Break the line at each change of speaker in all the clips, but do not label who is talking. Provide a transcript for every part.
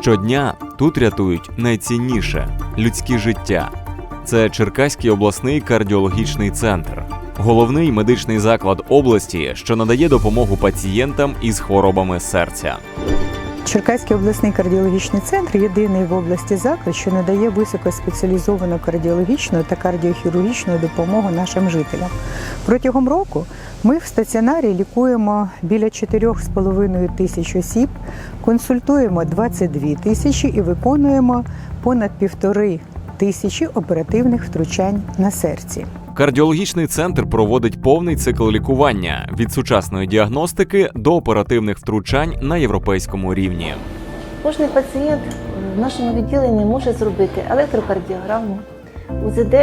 Щодня тут рятують найцінніше людське життя. Це Черкаський обласний кардіологічний центр, головний медичний заклад області, що надає допомогу пацієнтам із хворобами серця.
Черкаський обласний кардіологічний центр єдиний в області заклад, що надає високоспеціалізовану кардіологічну та кардіохірургічну допомогу нашим жителям. Протягом року ми в стаціонарі лікуємо біля 4,5 тисяч осіб, консультуємо 22 тисячі і виконуємо понад півтори тисячі оперативних втручань на серці.
Кардіологічний центр проводить повний цикл лікування від сучасної діагностики до оперативних втручань на європейському рівні.
Кожний пацієнт в нашому відділенні може зробити електрокардіограму, УЗД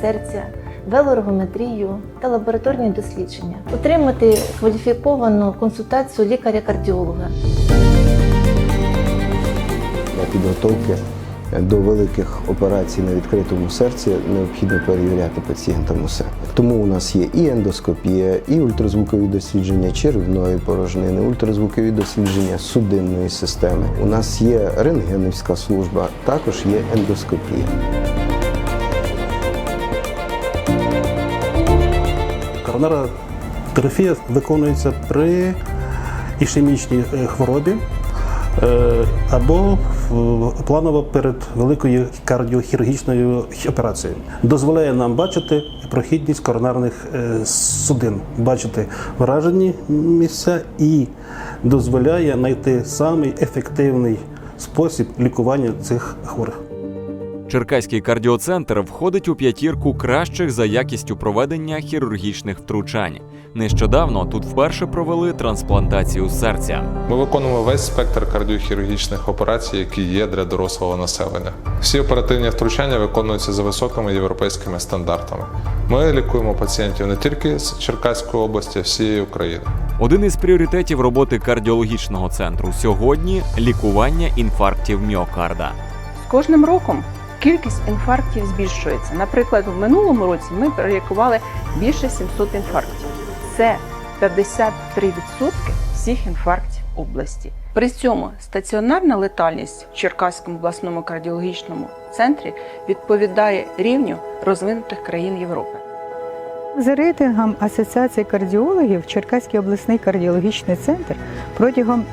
серця, велоергометрію та лабораторні дослідження, отримати кваліфіковану консультацію лікаря-кардіолога.
Для підготовки до великих операцій на відкритому серці необхідно перевіряти пацієнтам усе. Тому у нас є і ендоскопія, і ультразвукові дослідження черевної порожнини, ультразвукові дослідження судинної системи. У нас є рентгенівська служба, також є ендоскопія.
Коронарна терапія виконується при ішемічній е, хворобі е, або планово перед великою кардіохірургічною операцією. Дозволяє нам бачити прохідність коронарних е, судин, бачити вражені місця і дозволяє знайти самий ефективний спосіб лікування цих хворих.
Черкаський кардіоцентр входить у п'ятірку кращих за якістю проведення хірургічних втручань. Нещодавно тут вперше провели трансплантацію серця.
Ми виконуємо весь спектр кардіохірургічних операцій, які є для дорослого населення. Всі оперативні втручання виконуються за високими європейськими стандартами. Ми лікуємо пацієнтів не тільки з Черкаської області, а всієї України.
Один із пріоритетів роботи кардіологічного центру сьогодні лікування інфарктів міокарда.
З кожним роком кількість інфарктів збільшується. Наприклад, в минулому році ми пролікували більше 700 інфарктів. Це 53% всіх інфарктів області. При цьому стаціонарна летальність в Черкаському обласному кардіологічному центрі відповідає рівню розвинутих країн Європи.
За рейтингом Асоціації кардіологів Черкаський обласний кардіологічний центр протягом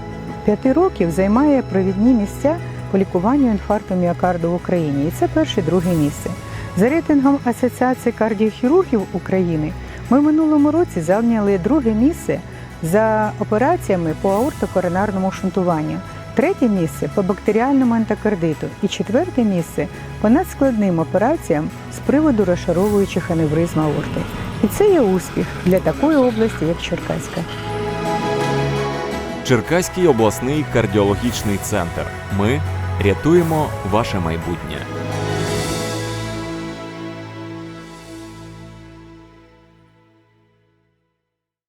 п'яти років займає провідні місця по лікуванню інфаркту міокарду в Україні. І це перше друге місце. За рейтингом Асоціації кардіохірургів України ми минулому році зайняли друге місце за операціями по аортокоронарному шунтуванню. Третє місце по бактеріальному ентокардиту і четверте місце по надскладним операціям з приводу розшаровуючих аневризм аорти. І це є успіх для такої області, як Черкаська.
Черкаський обласний кардіологічний центр. Ми рятуємо ваше майбутнє.